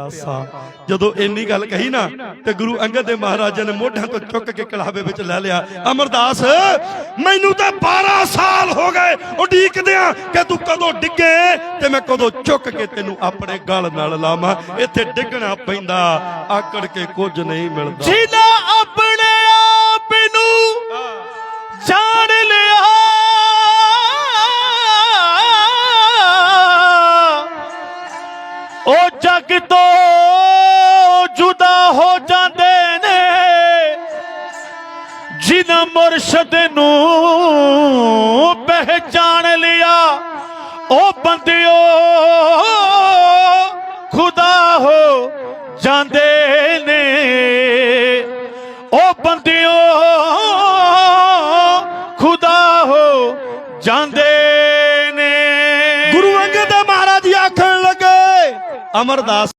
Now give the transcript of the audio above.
ਪਿਆਸਾ ਜਦੋਂ ਇੰਨੀ ਗੱਲ ਕਹੀ ਨਾ, ਤੇ ਗੁਰੂ ਅੰਗਦ ਦੇ ਮਹਾਰਾਜਾ ਨੇ ਮੋਢਿਆਂ ਤੋਂ ਚੁੱਕ ਕੇ ਕਲਾਵੇ ਵਿੱਚ ਲੈ ਲਿਆ। ਅਮਰਦਾਸ, ਮੈਨੂੰ ਤਾਂ 12 ਸਾਲ ਹੋ ਗਏ ਉਡੀਕਦਿਆਂ ਕਿ ਤੂੰ ਕਦੋਂ ਡਿੱਗੇ ਤੇ ਮੈਂ ਕਦੋਂ ਚੁੱਕ ਕੇ ਤੈਨੂੰ ਆਪਣੇ ਗਲ ਨਾਲ ਲਾਵਾਂ। ਇੱਥੇ ਡਿੱਗਣਾ ਪੈਂਦਾ, ਆਕੜ ਕੇ ਕੁਝ ਨਹੀਂ ਮਿਲਦਾ। ਜਿਨਾ ਆਪਣੇ ਆਪ ਨੂੰ ਜਾਣ ਲਿਆ, ਉਹ ਜਗ ਤੋਂ ਜਿਨ ਮੁਰਸ਼ਦ ਨੂੰ ਪਹਿਚਾਨ ਲਿਆ, ਉਹ ਬੰਦਿਓ ਖੁਦਾ ਹੋ ਜਾਂਦੇ ਨੇ। ਉਹ ਬੰਦਿਓ ਖੁਦਾ ਹੋ ਜਾਂਦੇ ਨੇ। ਗੁਰੂ ਅੰਗਦ ਦੇ ਮਹਾਰਾਜ ਜੀ ਆਖਣ ਲੱਗੇ, ਅਮਰਦਾਸ